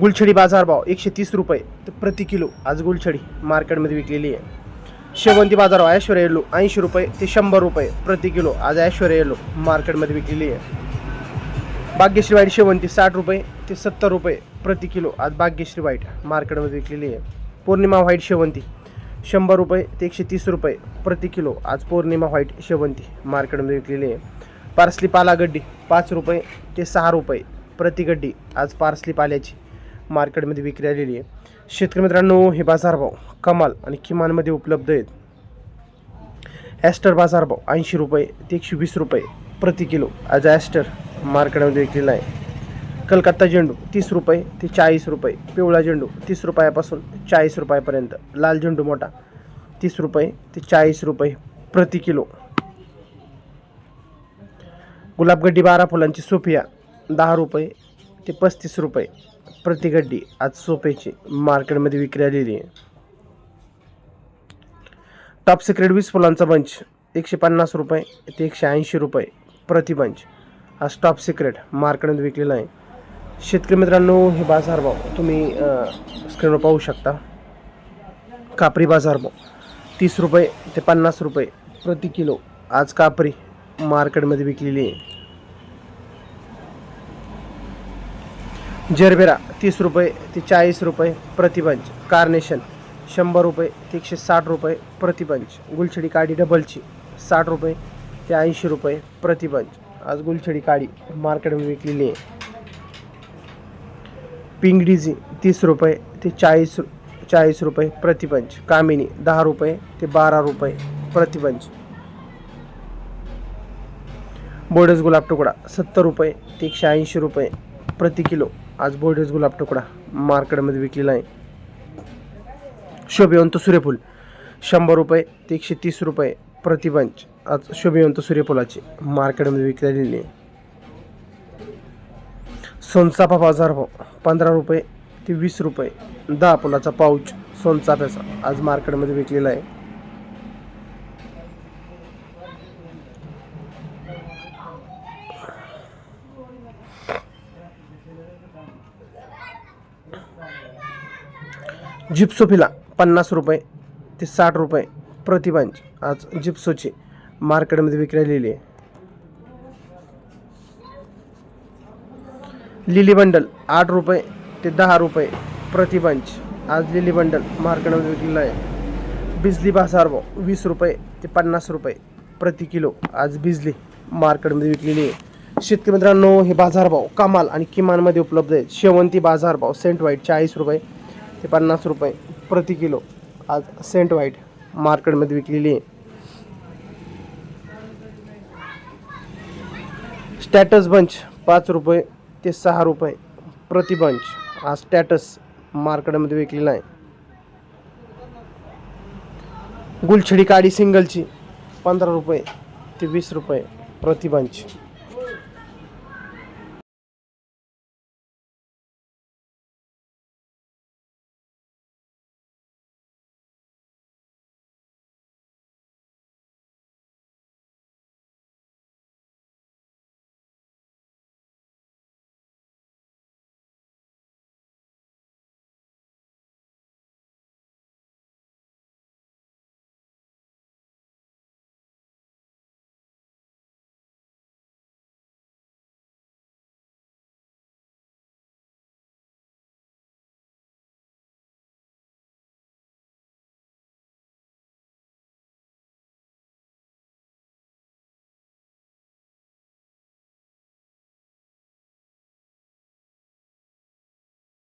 गुलछडी बाजारभाव एकशे तीस रुपये प्रति किलो आज गुलछडी मार्केटमध्ये विकलेली आहे. शेवंती बाजारभाव ऐश्वर येलो ऐंशी रुपये ते शंभर रुपये प्रति किलो आज ऐश्वर्या येलो मार्केटमध्ये विकलेली आहे. भाग्यश्री वाईट शेवंती साठ रुपये ते सत्तर रुपये प्रति किलो आज भाग्यश्री वाईट मार्केटमध्ये विकलेली आहे. पौर्णिमा व्हाईट शेवंती शंभर रुपये ते एकशे तीस रुपये प्रति किलो आज पौर्णिमा व्हाईट शेवंती मार्केटमध्ये विकलेली आहे. पार्सली पाला गड्डी पाच रुपये ते सहा रुपये प्रति गड्डी आज पार्सली पाल्याची मार्केटमध्ये विक्री आलेली आहे. शेतकरी मित्रांनो हे बाजारभाव कमाल आणि किमानमध्ये उपलब्ध आहेत. ॲस्टर बाजारभाव ऐंशी रुपये ते एकशे वीस रुपये प्रति किलो आज ॲस्टर मार्केटमध्ये विकलेला आहे. कलकत्ता झेंडू तीस रुपये ते चाळीस रुपये पिवळा झेंडू तीस रुपयापासून चाळीस रुपयापर्यंत लाल झेंडू मोठा तीस रुपये ते चाळीस रुपये प्रति किलो. गुलाबगड्डी बारा फुलांची सोफिया दहा रुपये ते पस्तीस रुपये प्रति गड्डी आज सोफेची मार्केटमध्ये विक्री आलेली आहे. टॉप सिक्रेट वीस फुलांचा बंच एकशे पन्नास रुपये ते एकशे ऐंशी रुपये प्रति बंच आज टॉप सिक्रेट मार्केटमध्ये विकलेला आहे. शेतकरी मित्रांनो हे बाजारभाव तुम्ही स्क्रीनवर पाहू शकता. कापरी बाजारभाव तीस रुपये ते पन्नास रुपये प्रति किलो. आज कापरी मार्केटमध्ये विकलेली आहे. जरबेरा तीस रुपये ते चाळीस रुपये प्रतिबंच कार्नेशन शंभर रुपये ते एकशे साठ रुपये प्रतिबंच गुलछडी काडी डबलची साठ रुपये ते ऐंशी रुपये प्रतिबंच आज गुलछडी काडी मार्केटमध्ये विकलेली आहे. पिंगडीजी तीस रुपये ते चाळीस चाळीस रुपये प्रतिबंच कामिनी दहा रुपये ते बारा रुपये प्रतिबंच बोडस गुलाब तुकडा सत्तर रुपये ते एकशे ऐंशी रुपये प्रति किलो. आज बोर्डस गुलाब तुकडा. मार्केटमध्ये विकलेला आहे. शोभिवंत सूर्यफूल. शंभर रुपये ते एकशे तीस रुपये प्रतिबंच आज शोभिवंत सूर्यफुलाची मार्केटमध्ये विकलेली आहे. सोनचाफा बाजारभाव पंधरा रुपये ते वीस रुपये. दहा फुलाचा पाऊच सोनचाफ्याचा आज मार्केटमध्ये विकलेला आहे. जिप्सोफिला पन्नास रुपये ते साठ रुपये प्रतिबंच. आज जिप्सोची मार्केटमध्ये विक्री आलेली आहे. लिली बंडल आठ रुपये ते दहा रुपये प्रतिबंच. आज लिली बंडल मार्केटमध्ये विकलेलं आहे. बिजली बाजारभाव वीस रुपये ते पन्नास रुपये प्रति किलो. आज बिजली मार्केटमध्ये विकलेली आहे. शेतकरी मित्रांनो हे बाजारभाव कमाल आणि किमानमध्ये उपलब्ध आहेत. शेवंती बाजारभाव सेंट व्हाईट चाळीस रुपये ते पन्नास रुपये प्रति किलो. आज सेंट व्हाईट मार्केटमध्ये विकलेली आहे. स्टॅटस बंच पाच रुपये ते सहा रुपये प्रति बंच हा स्टॅटस मार्केटमध्ये विकलेला आहे. गुलछडी काडी सिंगलची पंधरा रुपये ते वीस रुपये प्रति बंच.